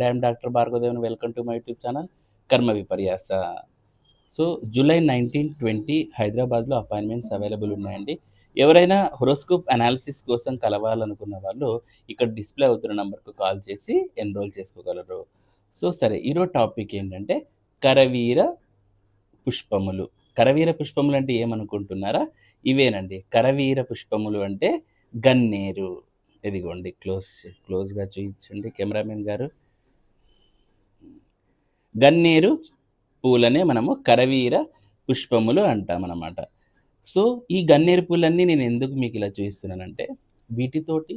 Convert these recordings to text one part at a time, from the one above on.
And I'm doctor Bhargavadevan welcome to my YouTube channel Karma Viparyasa so July nineteen twenty హైదరాబాద్లో appointments available ఉన్నాయండి. ఎవరైనా horoscope analysis కోసం కలవాలనుకున్న వాళ్ళు ఇక్కడ display అవుతున్న నెంబర్కు కాల్ చేసి ఎన్రోల్ చేసుకోగలరు. సో సరే ఈరోజు టాపిక్ ఏంటంటే కరవీర పుష్పములు. కరవీర పుష్పములు అంటే ఏమనుకుంటున్నారా? ఇవేనండి. కరవీర పుష్పములు అంటే గన్నేరు. ఇదిగోండి క్లోజ్ క్లోజ్గా చూపించండి కెమెరామెన్ గారు. గన్నేరు పూలనే మనము కరవీర పుష్పములు అంటామన్నమాట సో ఈ గన్నేరు పూలన్నీ నేను ఎందుకు మీకు ఇలా చూపిస్తున్నానంటే వీటితోటి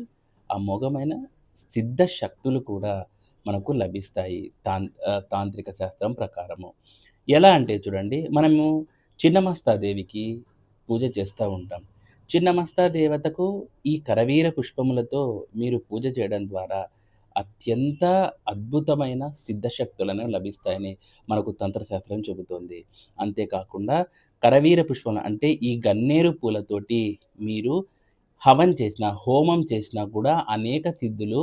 అమోఘమైన సిద్ధ శక్తులు కూడా మనకు లభిస్తాయి తాం తాంత్రిక శాస్త్రం ప్రకారము. ఎలా అంటే చూడండి మనము చిన్నమస్తాదేవికి పూజ చేస్తూ ఉంటాం. చిన్నమస్తా దేవతకు ఈ కరవీర పుష్పములతో మీరు పూజ చేయడం ద్వారా అత్యంత అద్భుతమైన సిద్ధశక్తులను లభిస్తాయని మనకు తంత్రశాస్త్రం చెబుతోంది. అంతేకాకుండా కరవీర పుష్పం అంటే ఈ గన్నేరు పూలతోటి మీరు హవన్ చేసిన హోమం చేసినా కూడా అనేక సిద్ధులు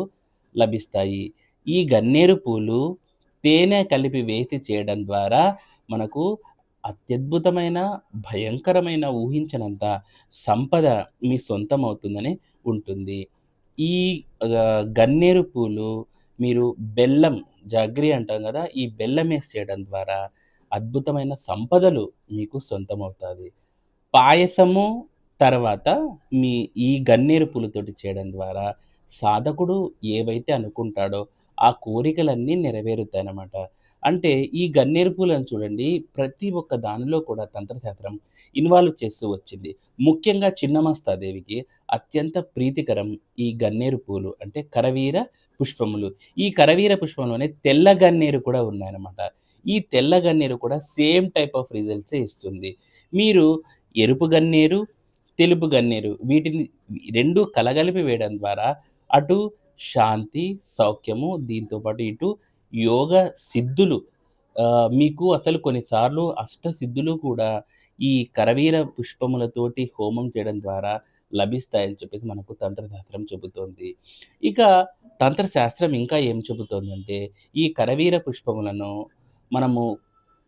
లభిస్తాయి. ఈ గన్నేరు పూలు తేనె కలిపి వేసి చేయడం ద్వారా మనకు అత్యద్భుతమైన భయంకరమైన ఊహించనంత సంపద మీ సొంతం అవుతుందని ఉంటుంది. ఈ గన్నేరు పూలు మీరు బెల్లం జాగ్రి అంటాం కదా ఈ బెల్లం వేసి చేయడం ద్వారా అద్భుతమైన సంపదలు మీకు సొంతమవుతుంది. పాయసము తర్వాత మీ ఈ గన్నేరు పూలతోటి చేయడం ద్వారా సాధకుడు ఏవైతే అనుకుంటాడో ఆ కోరికలన్నీ నెరవేరుతాయి అన్నమాట అంటే ఈ గన్నేరు పూలను చూడండి ప్రతి ఒక్క దానిలో కూడా తంత్రశాస్త్రం ఇన్వాల్వ్ చేస్తూ వచ్చింది. ముఖ్యంగా చిన్నమస్తాదేవికి అత్యంత ప్రీతికరం ఈ గన్నేరు పూలు అంటే కరవీర పుష్పములు. ఈ కరవీర పుష్పంలోనే తెల్ల గన్నేరు కూడా ఉన్నాయన్నమాట. ఈ తెల్ల గన్నేరు కూడా సేమ్ టైప్ ఆఫ్ రిజల్ట్సే ఇస్తుంది. మీరు ఎరుపు గన్నేరు తెలుపు గన్నేరు వీటిని రెండు కలగలిపి వేయడం ద్వారా అటు శాంతి సౌఖ్యము దీంతోపాటు ఇటు యోగ సిద్ధులు. మీకు అసలు కొన్నిసార్లు అష్ట సిద్ధులు కూడా ఈ కరవీర పుష్పములతోటి హోమం చేయడం ద్వారా లభిస్తాయని చెప్పేసి మనకు తంత్రశాస్త్రం చెబుతోంది. ఇక తంత్రశాస్త్రం ఇంకా ఏం చెబుతోందంటే ఈ కరవీర పుష్పములను మనము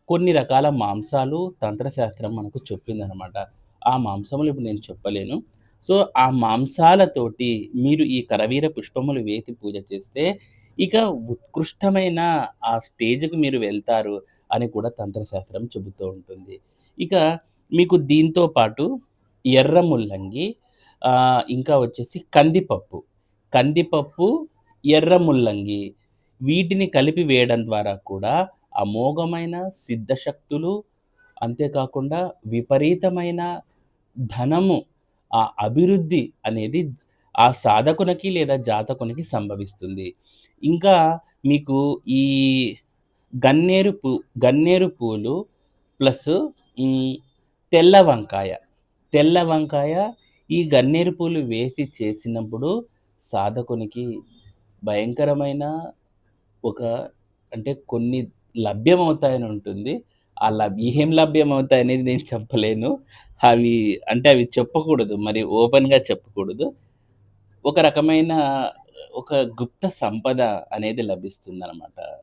కొన్ని రకాల మాంసాలు తంత్రశాస్త్రం మనకు చెప్పిందనమాట. ఆ మాంసములు ఇప్పుడు నేను చెప్పలేను. సో ఆ మాంసాలతోటి మీరు ఈ కరవీర పుష్పములు వేసి పూజ చేస్తే ఇక ఉత్కృష్టమైన ఆ స్టేజ్‌కి మీరు వెళ్తారు అని కూడా తంత్రశాస్త్రం చెబుతూ ఉంటుంది. ఇక మీకు దీంతో పాటు ఎర్ర ముల్లంగి ఇంకా వచ్చేసి కందిపప్పు. కందిపప్పు, ఎర్ర ముల్లంగి వీటిని కలిపి వేయడం ద్వారా కూడా అమోఘమైన సిద్ధశక్తులు, అంతేకాకుండా విపరీతమైన ధనము, ఆ అభివృద్ధి అనేది ఆ సాధకునికి లేదా జాతకునికి సంభవిస్తుంది. ఇంకా మీకు ఈ గన్నేరు పూ గన్నేరు పూలు ప్లస్ తెల్ల వంకాయ. తెల్ల వంకాయ ఈ గన్నేరు పూలు వేసి చేసినప్పుడు సాధకునికి భయంకరమైన ఒక అంటే కొన్ని లభ్యమవుతాయని ఉంటుంది. ఆ లబ్ ఏం లభ్యమవుతాయనేది నేను చెప్పలేను. అవి అంటే అవి చెప్పకూడదు. మరి ఓపెన్‌గా చెప్పకూడదు. ఒక రకమైన ఒక గుప్త సంపద అనేది లభిస్తుందనమాట.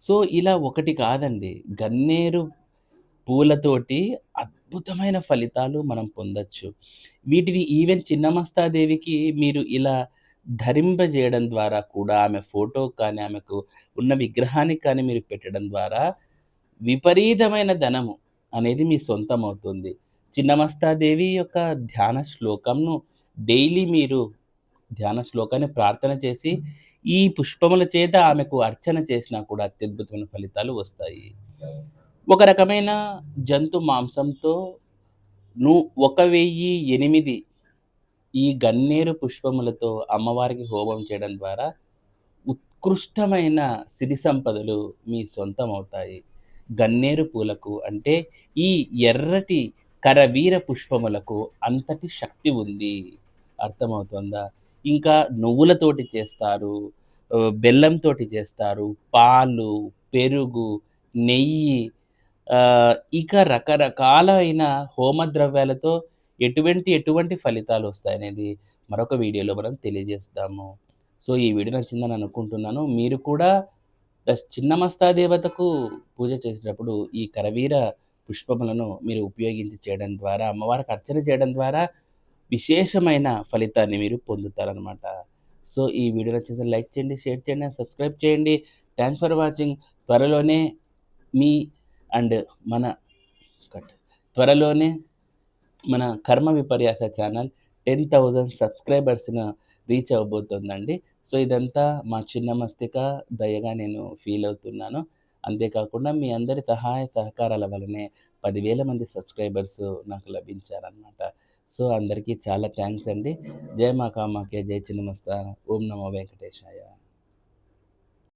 సో, ఇలా ఒకటి కాదండి. గన్నేరు పూలతోటి అద్భుతమైన ఫలితాలు మనం పొందొచ్చు. వీటిని ఈవెన్ చిన్నమస్తాదేవికి మీరు ఇలా ధరింపజేయడం ద్వారా కూడా ఆమె ఫోటో కానీ, ఆమెకు ఉన్న విగ్రహానికి కానీ మీరు పెట్టడం ద్వారా విపరీతమైన ధనము అనేది మీ సొంతమవుతుంది. చిన్నమస్తాదేవి యొక్క ధ్యాన శ్లోకంను డైలీ మీరు ధ్యాన శ్లోకాన్ని ప్రార్థన చేసి ఈ పుష్పముల చేత ఆమెకు అర్చన చేసినా కూడా అత్యద్భుతమైన ఫలితాలు వస్తాయి. ఒక రకమైన జంతు మాంసంతో ను ఒక వెయ్యి ఎనిమిది ఈ గన్నేరు పుష్పములతో అమ్మవారికి హోమం చేయడం ద్వారా ఉత్కృష్టమైన సిరి సంపదలు మీ సొంతం అవుతాయి గన్నేరు పూలకు అంటే ఈ ఎర్రటి కరవీర పుష్పములకు అంతటి శక్తి ఉంది. అర్థమవుతుందా? ఇంకా నువ్వులతోటి చేస్తారు బెల్లంతోటి చేస్తారు పాలు పెరుగు నెయ్యి ఇక రకరకాలైన హోమ ద్రవ్యాలతో ఎటువంటి ఎటువంటి ఫలితాలు వస్తాయనేది మరొక వీడియోలో మనం తెలియజేస్తాము. సో ఈ వీడియో నచ్చిందని అనుకుంటున్నాను. మీరు కూడా చిన్న చిన్నమస్తా దేవతకు పూజ చేసేటప్పుడు ఈ కరవీర పుష్పములను మీరు ఉపయోగించి చేయడం ద్వారా, అమ్మవారికి అర్చన చేయడం ద్వారా విశేషమైన ఫలితాన్ని మీరు పొందుతారనమాట. సో, ఈ వీడియో నచ్చితే లైక్ చేయండి, షేర్ చేయండి, అండ్ సబ్స్క్రైబ్ చేయండి. Thanks for watching. త్వరలోనే మీ అండ్ మన త్వరలోనే మన కర్మ విపర్యాస ఛానల్ 10,000 సబ్స్క్రైబర్స్‌ను రీచ్ అవ్వబోతోందండి. సో, ఇదంతా మా చిన్న మస్తిక దయగా నేను ఫీల్ అవుతున్నాను. అంతేకాకుండా మీ అందరి సహాయ సహకారాల వలనే పదివేల మంది సబ్స్క్రైబర్స్ నాకు లభించారనమాట. సో, అందరికీ చాలా థ్యాంక్స్ అండి. జయ మా కామాకే జయ చిన్నమస్త ఓం నమో వెంకటేశాయ.